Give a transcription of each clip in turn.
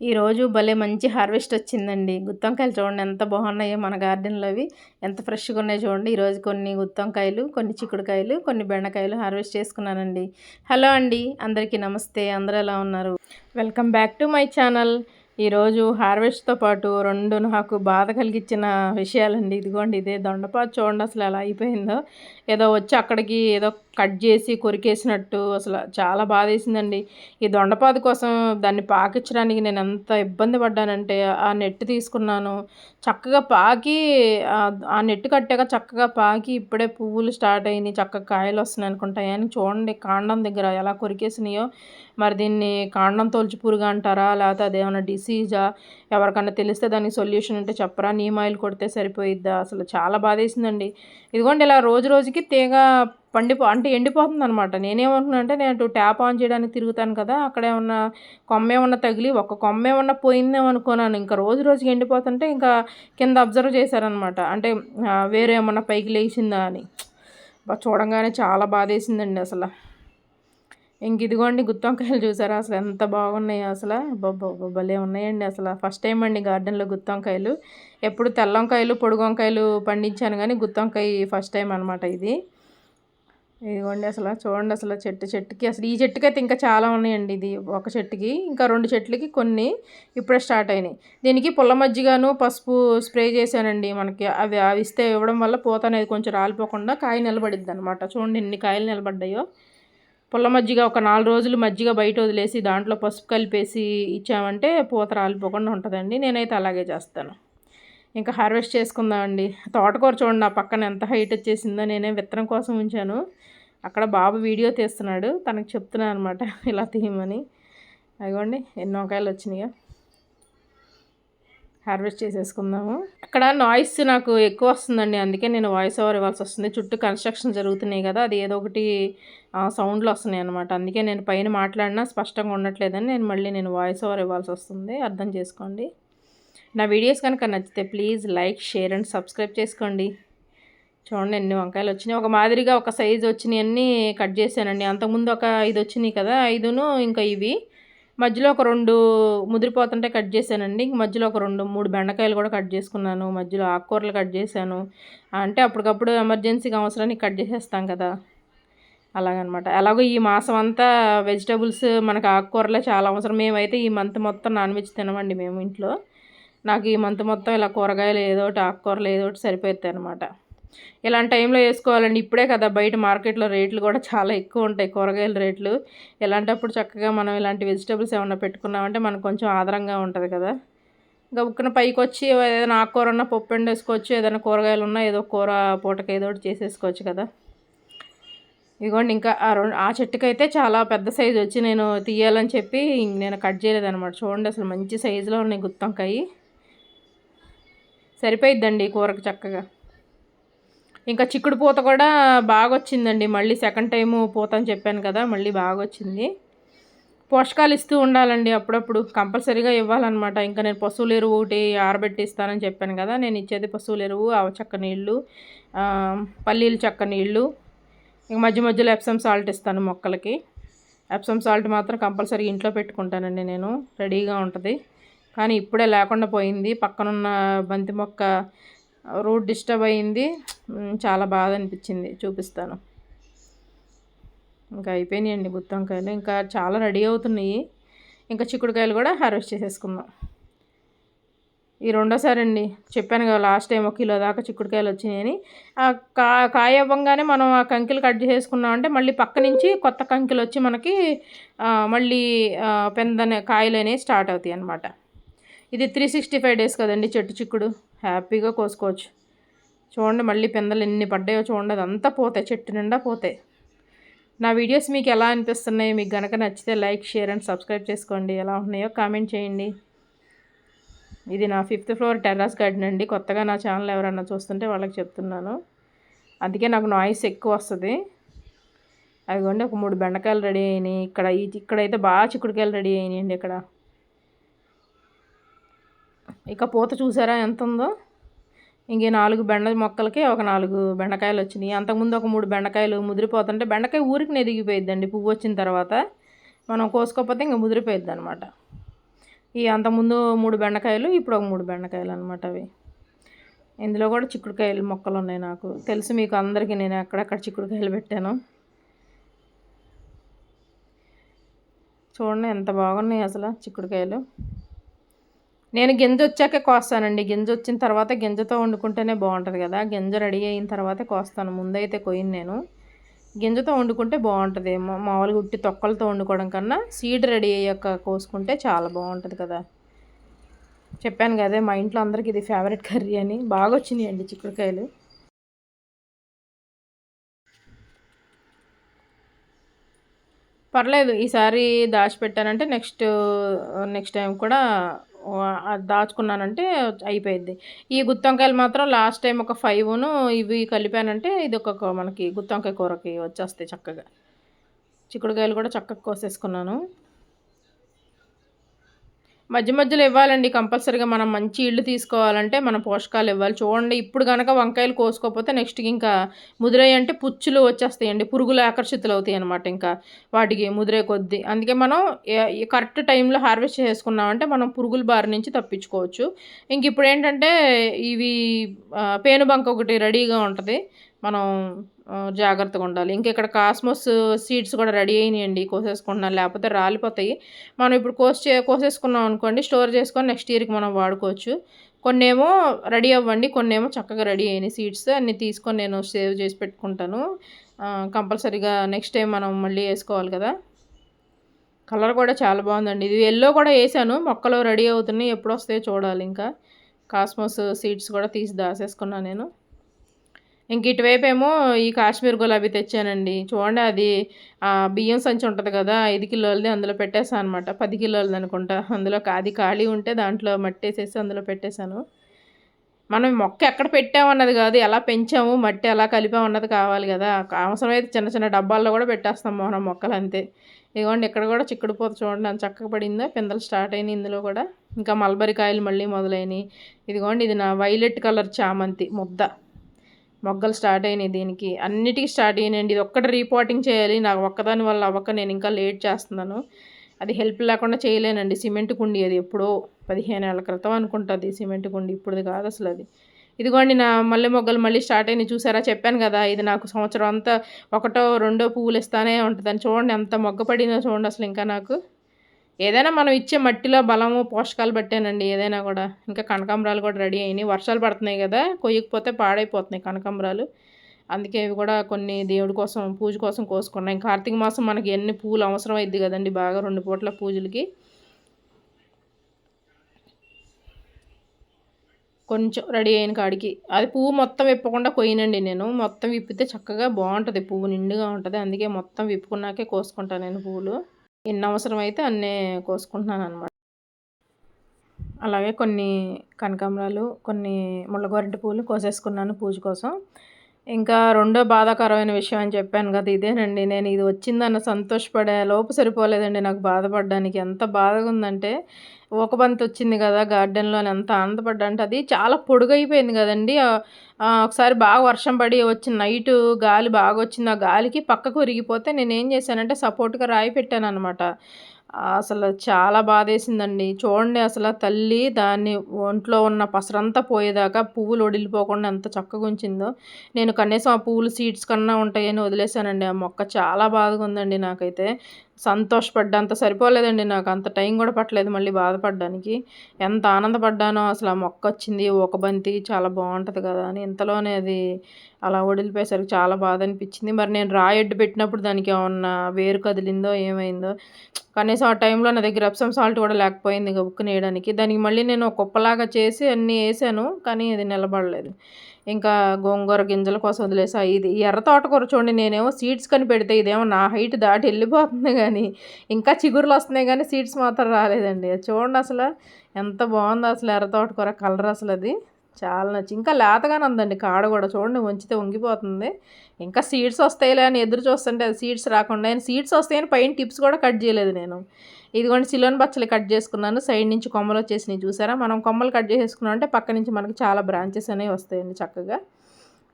ఈరోజు భలే మంచి హార్వెస్ట్ వచ్చిందండి. గుత్తొంకాయలు చూడండి ఎంత బాగున్నాయో మన గార్డెన్లో అవి. ఎంత ఫ్రెష్గా ఉన్నాయో చూడండి. ఈరోజు కొన్ని గుత్తొంకాయలు కొన్ని చిక్కుడుకాయలు కొన్ని బెండకాయలు హార్వెస్ట్ చేసుకున్నానండి. హలో అండి అందరికీ నమస్తే. అందరూ ఎలా ఉన్నారు? Welcome back to my channel. ఈరోజు హార్వెస్ట్తో పాటు రెండు నాకు బాధ కలిగించిన విషయాలండి. ఇదిగోండి ఇదే దొండపాటు చూడండి అసలు ఎలా అయిపోయిందో. ఏదో వచ్చి అక్కడికి ఏదో కట్ చేసి కొరికేసినట్టు అసలు చాలా బాధ వేసిందండి ఈ దొండపాదు కోసం దాన్ని పాకించడానికి నేను ఎంత ఇబ్బంది పడ్డానంటే ఆ నెట్ తీసుకున్నాను. చక్కగా పాకి ఆ నెట్ కట్టాక చక్కగా పాకి ఇప్పుడే పువ్వులు స్టార్ట్ అయినాయి. చక్కగా కాయలు వస్తున్నాయి అనుకుంటాయి అని చూడండి కాండం దగ్గర ఎలా కొరికేసినాయో. మరి దీన్ని కాండం తోల్చి పురుగు అంటారా? లేకపోతే అదేమైనా డిసీజా? ఎవరికన్నా తెలిస్తే దానికి సొల్యూషన్ ఉంటే చెప్పరా? నీమ్ ఆయిల్ కొడితే సరిపోయిద్దా? అసలు చాలా బాధేసిందండి. ఇదిగోండి ఇలా రోజు రోజుకి తీగ పండిపో అంటే ఎండిపోతుంది అనమాట నేనేమంటున్నా అంటే నేను ట్యాప్ ఆన్ చేయడానికి తిరుగుతాను కదా అక్కడ ఏమన్నా కొమ్మ ఏమన్నా తగిలి ఒక కొమ్మ ఏమన్నా పోయిందేమో అనుకున్నాను. ఇంకా రోజు రోజుకి ఎండిపోతుంటే ఇంకా కింద అబ్జర్వ్ చేశారనమాట అంటే వేరే ఏమన్నా పైకి లేచిందా అని. చూడంగానే చాలా బాధేసిందండి అసలు. ఇంక ఇదిగోండి గుత్తొంకాయలు చూసారా? అసలు ఎంత బాగున్నాయి అసలు. భలే ఉన్నాయండి అసలు. ఫస్ట్ టైం అండి గార్డెన్లో గుత్తొంకాయలు. ఎప్పుడు తెల్లంకాయలు పొడుగు వంకాయలు పండించాను కానీ గుత్తొంకాయ ఫస్ట్ టైం అనమాట ఇది. ఇదిగోండి అసలు చూడండి అసలు చెట్టు చెట్టుకి. అసలు ఈ చెట్టుకి అయితే ఇంకా చాలా ఉన్నాయండి ఇది ఒక చెట్టుకి. ఇంకా రెండు చెట్లకి కొన్ని ఇప్పుడే స్టార్ట్ అయినాయి. దీనికి పుల్ల మజ్జిగను పసుపు స్ప్రే చేశానండి మనకి. అవి అవి ఇస్తే ఇవ్వడం వల్ల పూత అనేది కొంచెం రాలిపోకుండా కాయ నిలబడిద్ది అనమాట చూడండి ఎన్ని కాయలు నిలబడ్డాయో. పుల్ల మజ్జిగ ఒక నాలుగు రోజులు మజ్జిగ బయట వదిలేసి దాంట్లో పసుపు కలిపేసి ఇచ్చామంటే పూత రాలిపోకుండా ఉంటుందండి. నేనైతే అలాగే చేస్తాను. ఇంకా హార్వెస్ట్ చేసుకుందామండి. తోటకూర చూడండి ఆ పక్కన ఎంత హైట్ వచ్చేసిందో నేనే విత్తనం కోసం ఉంచాను. అక్కడ బాబు వీడియో తీస్తున్నాడు. తనకు చెప్తున్నాను అనమాట ఇలా తీయమని. అదిగోండి ఎన్నో కాయలు వచ్చినాయో. హార్వెస్ట్ చేసేసుకుందాము. అక్కడ నాయిస్ నాకు ఎక్కువ వస్తుందండి. అందుకే నేను వాయిస్ ఓవర్ ఇవ్వాల్సి వస్తుంది. చుట్టూ కన్స్ట్రక్షన్ జరుగుతున్నాయి కదా అది ఏదో ఒకటి సౌండ్లు వస్తున్నాయి అనమాట అందుకే నేను పైన మాట్లాడినా స్పష్టంగా ఉండట్లేదని నేను మళ్ళీ నేను వాయిస్ ఓవర్ ఇవ్వాల్సి వస్తుంది. అర్థం చేసుకోండి. నా వీడియోస్ కనుక నచ్చితే please like share and subscribe చేసుకోండి. చూడండి ఎన్ని వంకాయలు వచ్చినాయి. ఒక మాదిరిగా ఒక సైజు వచ్చినాయి అన్నీ కట్ చేశానండి. అంతకుముందు ఒక ఐదు వచ్చినాయి కదా ఐదును ఇంకా ఇవి. మధ్యలో ఒక రెండు ముదిరిపోతుంటే కట్ చేశానండి. ఇంక మధ్యలో ఒక రెండు మూడు బెండకాయలు కూడా కట్ చేసుకున్నాను. మధ్యలో ఆకుకూరలు కట్ చేశాను. అంటే అప్పటికప్పుడు ఎమర్జెన్సీగా అవసరానికి కట్ చేసేస్తాం కదా. అలాగనమాట. అలాగో ఈ మాసం అంతా వెజిటబుల్స్ మనకు ఆకుకూరలే చాలా అవసరం. మేమైతే ఈ మంత్ మొత్తం నాన్ వెజ్ తినమండి మేము ఇంట్లో. నాకు ఈ మంత్ మొత్తం ఇలా కూరగాయలు ఏదో ఒకటి ఆకుకూరలు ఏదో ఒకటి సరిపోతాయి అనమాట ఇలాంటి టైంలో వేసుకోవాలండి. ఇప్పుడే కదా బయట మార్కెట్లో రేట్లు కూడా చాలా ఎక్కువ ఉంటాయి కూరగాయల రేట్లు. ఇలాంటప్పుడు చక్కగా మనం ఇలాంటి వెజిటేబుల్స్ ఏమైనా పెట్టుకున్నామంటే మనకు కొంచెం ఆధారంగా ఉంటుంది కదా. గబుక్కున పైకి వచ్చి ఏదైనా ఆకుకూర ఉన్న పప్పు ఎండు వేసుకోవచ్చు ఏదైనా కూరగాయలు ఉన్నా ఏదో కూర పూటకి ఏదో ఒకటి చేసేసుకోవచ్చు కదా. ఇదిగోండి ఇంకా ఆ రెండు ఆ చెట్టుకైతే చాలా పెద్ద సైజు వచ్చి నేను తీయాలని చెప్పి నేను కట్ చేయలేదనమాట చూడండి అసలు మంచి సైజులో ఉన్నాయి గుత్తంకాయి. సరిపోయిద్దండి కూరకు చక్కగా. ఇంకా చిక్కుడు పూత కూడా బాగా వచ్చిందండి మళ్ళీ సెకండ్ టైము పూత అని చెప్పాను కదా మళ్ళీ బాగా వచ్చింది పోషకాలు ఇస్తూ ఉండాలండి అప్పుడప్పుడు. కంపల్సరీగా ఇవ్వాలన్నమాట. ఇంకా నేను పశువుల ఎరువు ఒకటి ఆరబెట్టిస్తానని చెప్పాను కదా నేను ఇచ్చేది పశువుల ఎరువు ఆవ చక్క నీళ్ళు పల్లీలు చక్క నీళ్ళు ఇంక మధ్య మధ్యలో ఎప్సమ్ సాల్ట్ ఇస్తాను మొక్కలకి. ఎప్సమ్ సాల్ట్ మాత్రం కంపల్సరీ ఇంట్లో పెట్టుకుంటానండి నేను. రెడీగా ఉంటుంది. కానీ ఇప్పుడే లేకుండా పోయింది. పక్కనున్న బంతి మొక్క రోడ్ డిస్టర్బ్ అయింది. చాలా బాధ అనిపించింది. చూపిస్తాను. ఇంకా అయిపోయినాయండి గుత్తొంకాయలు ఇంకా చాలా రెడీ అవుతున్నాయి. ఇంకా చిక్కుడుకాయలు కూడా హార్వెస్ట్ చేసేసుకుందాం. ఈ రెండోసారి అండి. చెప్పాను కదా లాస్ట్ టైం ఒక కిలో దాకా చిక్కుడుకాయలు వచ్చినాయని ఆ కా కాయ అవ్వగానే మనం ఆ కంకిలు కట్ చేసుకున్నామంటే మళ్ళీ పక్క నుంచి కొత్త కంకిలు వచ్చి మనకి మళ్ళీ పెందనే కాయలు అనేవి స్టార్ట్ అవుతాయి అన్నమాట. ఇది త్రీ సిక్స్టీ ఫైవ్ డేస్ కదండి చెట్టు చిక్కుడు. హ్యాపీగా కోసుకోవచ్చు. చూడండి మళ్ళీ పిందలు ఎన్ని పడ్డాయో చూడండి అదంతా పోతాయి చెట్టు నిండా పోతాయి. నా వీడియోస్ మీకు ఎలా అనిపిస్తున్నాయి మీకు కనుక నచ్చితే లైక్ షేర్ అండ్ సబ్స్క్రైబ్ చేసుకోండి. ఎలా ఉన్నాయో కామెంట్ చేయండి. ఇది నా ఫిఫ్త్ ఫ్లోర్ టెర్రస్ గార్డెన్ అండి. కొత్తగా నా ఛానల్ ఎవరన్నా చూస్తుంటే వాళ్ళకి చెప్తున్నాను. అందుకే నాకు నాయిస్ ఎక్కువ వస్తుంది. అదిగోండి ఒక మూడు బెండకాయలు రెడీ అయినాయి. ఇక్కడ ఇక్కడైతే బాగా చిక్కుడుకాయలు రెడీ అయినాయండి ఇక్కడ. ఇక పూత చూసారా ఎంత ఉందో ఇంకే నాలుగు బెండ మొక్కలకి ఒక నాలుగు బెండకాయలు వచ్చినాయి. అంతకుముందు ఒక మూడు బెండకాయలు ముదిరిపోతుంటే బెండకాయ ఊరికి ఎదిగిపోయిద్దండి పువ్వు వచ్చిన తర్వాత. మనం కోసుకోకపోతే ఇంకా ముదిరిపోయిద్ది అనమాట ఈ అంతకుముందు మూడు బెండకాయలు ఇప్పుడు ఒక మూడు బెండకాయలు అనమాట అవి. ఇందులో కూడా చిక్కుడుకాయలు మొక్కలు ఉన్నాయి నాకు. తెలుసు మీకు అందరికీ నేను ఎక్కడెక్కడ చిక్కుడుకాయలు పెట్టాను. చూడండి ఎంత బాగున్నాయి అసలు చిక్కుడుకాయలు. నేను గింజ వచ్చాకే కోస్తానండి. గింజ వచ్చిన తర్వాత గింజతో వండుకుంటేనే బాగుంటుంది కదా. గింజ రెడీ అయిన తర్వాతే కోస్తాను. ముందైతే కొయ్యను నేను. గింజతో వండుకుంటే బాగుంటుంది. మామూలుగా ఉట్టి తొక్కలతో వండుకోవడం కన్నా సీడ్ రెడీ అయ్యాక కోసుకుంటే చాలా బాగుంటుంది కదా. చెప్పాను కదా మా ఇంట్లో అందరికీ ఇది ఫేవరెట్ కర్రీ అని. బాగా వచ్చినాయి అండి చిక్కుడుకాయలు. పర్లేదు ఈసారి దాచిపెట్టానంటే నెక్స్ట్ నెక్స్ట్ టైం కూడా దాచుకున్నానంటే అయిపోయింది ఈ గుత్తొంకాయలు మాత్రం లాస్ట్ టైం ఒక ఫైవ్ను ఇవి కలిపానంటే ఇది ఒక మనకి గుత్తొంకాయ కూరకి వచ్చేస్తాయి చక్కగా. చిక్కుడుకాయలు కూడా చక్కగా కోసేసుకున్నాను. మధ్య మధ్యలో ఇవ్వాలండి కంపల్సరీగా మనం మంచి ఇళ్ళు తీసుకోవాలంటే మనం పోషకాలు ఇవ్వాలి. చూడండి ఇప్పుడు కనుక వంకాయలు కోసుకోకపోతే నెక్స్ట్ ఇంకా ముదిరే అంటే పుచ్చులు వచ్చేస్తాయండి పురుగులు ఆకర్షితులు అవుతాయి అనమాట ఇంకా వాటికి ముదిరే కొద్దీ. అందుకే మనం కరెక్ట్ టైంలో హార్వెస్ట్ చేసుకున్నామంటే మనం పురుగుల బారి నుంచి తప్పించుకోవచ్చు. ఇంక ఇప్పుడు ఏంటంటే ఇవి పేనుబంక ఒకటి రెడీగా ఉంటుంది. మనం జాగ్రత్తగా ఉండాలి. ఇంకా ఇక్కడ కాస్మోస్ సీడ్స్ కూడా రెడీ అయినాయండి కోసేసుకుంటున్నాను లేకపోతే రాలిపోతాయి. మనం ఇప్పుడు కోస్ చే కోసేసుకున్నాం అనుకోండి స్టోర్ చేసుకొని నెక్స్ట్ ఇయర్కి మనం వాడుకోవచ్చు. కొన్ని ఏమో రెడీ అవ్వండి కొన్ని ఏమో చక్కగా రెడీ అయినాయి సీడ్స్. అన్ని తీసుకొని నేను సేవ్ చేసి పెట్టుకుంటాను. కంపల్సరీగా నెక్స్ట్ టైం మనం మళ్ళీ వేసుకోవాలి కదా. కలర్ కూడా చాలా బాగుందండి. ఇది ఎల్లో కూడా వేసాను. మొక్కలు రెడీ అవుతున్నాయి. ఎప్పుడు వస్తాయో చూడాలి ఇంకా. కాస్మోస్ సీడ్స్ కూడా తీసి దాసేసుకున్నాను నేను. ఇంక ఇటువైపు ఏమో ఈ కాశ్మీర్ గులాబీ తెచ్చానండి. చూడండి అది బియ్యం సంచి ఉంటుంది కదా ఐదు కిలోలది అందులో పెట్టేసాను అనమాట పది కిలోలది అనుకుంటా. అందులో అది ఖాళీ ఉంటే దాంట్లో మట్టేసేసి అందులో పెట్టేశాను. మనం మొక్క ఎక్కడ పెట్టామన్నది కాదు ఎలా పెంచాము మట్టి ఎలా కలిపామన్నది కావాలి కదా. అవసరమైతే చిన్న చిన్న డబ్బాల్లో కూడా పెట్టేస్తాం మనం మొక్కలు అంతే ఇదిగోండి ఇక్కడ కూడా చిక్కుడు పూత చూడండి అంత చక్కగా పడిందో. పిందలు స్టార్ట్ అయినాయి ఇందులో కూడా. ఇంకా మల్బరీ కాయలు మళ్ళీ మొదలైనవి ఇదిగోండి ఇది నా వైలెట్ కలర్ చామంతి ముద్ద. మొగ్గలు స్టార్ట్ అయినాయి దీనికి. అన్నిటికీ స్టార్ట్ అయినాయండి. ఇది ఒక్కటి రిపోర్టింగ్ చేయాలి. నాకు ఒక్కదాని వల్ల అవ్వక నేను ఇంకా లేట్ చేస్తున్నాను. అది హెల్ప్ లేకుండా చేయలేనండి. సిమెంట్ కుండి అది ఎప్పుడో పదిహేను ఏళ్ళ క్రితం అనుకుంటుంది. సిమెంట్ కుండి ఇప్పుడు కాదు అసలు అది. ఇదిగోండి నా మల్లె మొగ్గలు మళ్ళీ స్టార్ట్ అయినాయి. చూసారా? చెప్పాను కదా ఇది నాకు సంవత్సరం అంతా ఒకటో రెండో పువ్వులు ఇస్తానే ఉంటుందని చూడండి ఎంత మొగ్గ పడిందో చూడండి అసలు ఇంకా నాకు. ఏదైనా మనం ఇచ్చే మట్టిలో బలము పోషకాలు బట్టేనండి ఏదైనా కూడా. ఇంకా కనకాంబరాలు కూడా రెడీ అయినాయి. వర్షాలు పడుతున్నాయి కదా కొయ్యకపోతే పాడైపోతున్నాయి కనకాంబరాలు. అందుకే ఇవి కూడా కొన్ని దేవుడి కోసం పూజ కోసం కోసుకున్నాయి కార్తీక మాసం మనకి ఎన్ని పూలు అవసరం అయింది కదండి బాగా రెండు పూట్ల పూజలకి. కొంచెం రెడీ అయిన కాడికి. అది పువ్వు మొత్తం విప్పకుండా కొయ్యనండి నేను. మొత్తం విప్పితే చక్కగా బాగుంటుంది. పువ్వు నిండుగా ఉంటుంది. అందుకే మొత్తం విప్పుకున్నాకే కోసుకుంటాను నేను పువ్వులు ఎన్ని అవసరం అయితే అన్నీ కోసుకుంటున్నాను అనమాట అలాగే కొన్ని కనకాంబరాలు కొన్ని ముళ్ళగోరింటి పూలు కోసేసుకున్నాను పూజ కోసం. ఇంకా రెండో బాధాకరమైన విషయం అని చెప్పాను కదా ఇదేనండి. నేను ఇది వచ్చిందన్న సంతోషపడే లోపు సరిపోలేదండి నాకు బాధపడడానికి. ఎంత బాధగా ఉందంటే ఒక బంతి వచ్చింది కదా గార్డెన్లో ఎంత ఆనందపడ్డా అంటే అది చాలా పొడుగైపోయింది కదండి. ఒకసారి బాగా వర్షం పడి వచ్చిన నైట్ గాలి బాగా వచ్చింది. ఆ గాలికి పక్కకు విరిగిపోతే నేను ఏం చేశానంటే సపోర్ట్గా రాయి పెట్టాను అనమాట అసలు చాలా బాధేసిందండి. చూడండి అసలు తల్లి దాన్ని ఒంట్లో ఉన్న పసరంతా పోయేదాకా పువ్వులు వడిలిపోకుండా ఎంత చక్కగా ఉంచిందో. నేను కనీసం ఆ పువ్వులు సీడ్స్ కన్నా ఉంటాయని వదిలేశానండి. ఆ మొక్క చాలా బాధగా ఉందండి నాకైతే. సంతోషపడ్డా సరిపోలేదండి. నాకు అంత టైం కూడా పట్టలేదు మళ్ళీ బాధపడడానికి. ఎంత ఆనందపడ్డానో అసలు ఆ మొక్క వచ్చింది ఒక బంతి చాలా బాగుంటుంది కదా అని. ఇంతలోనే అది అలా వడిలిపోయేసరికి చాలా బాధ అనిపించింది. మరి నేను రాయడ్డు పెట్టినప్పుడు దానికి ఏమన్నా వేరు కదిలిందో ఏమైందో. కనీసం ఆ టైంలో నా దగ్గర అప్సం సాల్ట్ కూడా లేకపోయింది ఇక ఉక్కు నేయడానికి. దానికి మళ్ళీ నేను ఒక కుప్పలాగా చేసి అన్నీ వేసాను కానీ అది నిలబడలేదు. ఇంకా గోంగూర గింజల కోసం వదిలేసా. ఇది ఎర్ర తోటకూర చూడండి నేనేమో సీడ్స్ కని పెడితే ఇదేమో నా హైట్ దాటి వెళ్ళిపోతుంది కానీ ఇంకా చిగురులు వస్తున్నాయి కానీ సీడ్స్ మాత్రం రాలేదండి. చూడండి అసలు ఎంత బాగుందో అసలు ఎర్ర తోటకూర కలర్ అసలు అది. చాలా నచ్చి ఇంకా లేతగానే ఉందండి కాడ కూడా చూడండి వంచితే వంగిపోతుంది. ఇంకా సీడ్స్ వస్తాయిలే అని ఎదురు చూస్తుంటే అది సీడ్స్ రాకుండా సీడ్స్ వస్తాయని పైన టిప్స్ కూడా కట్ చేయలేదు నేను. ఇదిగోండి సిలోన్ బచ్చలు కట్ చేసుకున్నాను. సైడ్ నుంచి కొమ్మలు వచ్చేసినాయి చూసారా? మనం కొమ్మలు కట్ చేసేసుకున్నాం అంటే పక్క నుంచి మనకి చాలా బ్రాంచెస్ అనేవి వస్తాయండి చక్కగా.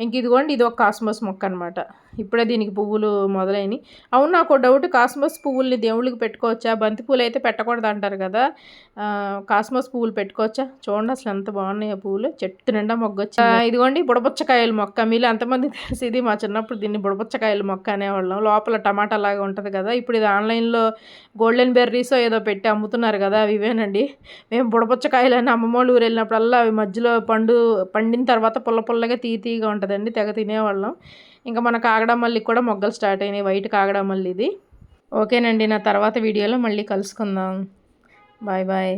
ఇంక ఇదిగోండి ఇది ఒక కాస్మస్ మొక్క అనమాట ఇప్పుడే దీనికి పువ్వులు మొదలైనవి అవును నాకు డౌట్. కాస్మస్ పువ్వుల్ని దేవుళ్ళకి పెట్టుకోవచ్చా? బంతి పూలు అయితే పెట్టకూడదు అంటారు కదా. కాస్మస్ పువ్వులు పెట్టుకోవచ్చా? చూడండి అసలు ఎంత బాగున్నాయి ఆ పువ్వులు. చెట్టు నిండా మొగ్గొచ్చా ఇదిగోండి బుడబుచ్చకాయల మొక్క. మీలో ఎంతమంది తెలిసి ఇది మా చిన్నప్పుడు దీన్ని బుడబుచ్చకాయల మొక్క అనేవాళ్ళం. లోపల టమాటా లాగా ఉంటుంది కదా. ఇప్పుడు ఇది ఆన్లైన్లో గోల్డెన్ బెర్రీస్ ఏదో పెట్టి అమ్ముతున్నారు కదా అవి ఇవేనండి. మేము బుడబుచ్చకాయలు అని అమ్మమ్మోళ్ళు ఊరు వెళ్ళినప్పుడల్లా అవి మధ్యలో పండు పండిన తర్వాత పుల్ల పుల్లగా తీ తీగా కదండి తెగ తినేవాళ్ళం. ఇంకా మన కాగడమల్లికి కూడా మొగ్గలు స్టార్ట్ అయినాయి వైట్ కాగడమల్లిది. ఓకేనండి నా తర్వాత వీడియోలో మళ్ళీ కలుసుకుందాం. Bye bye.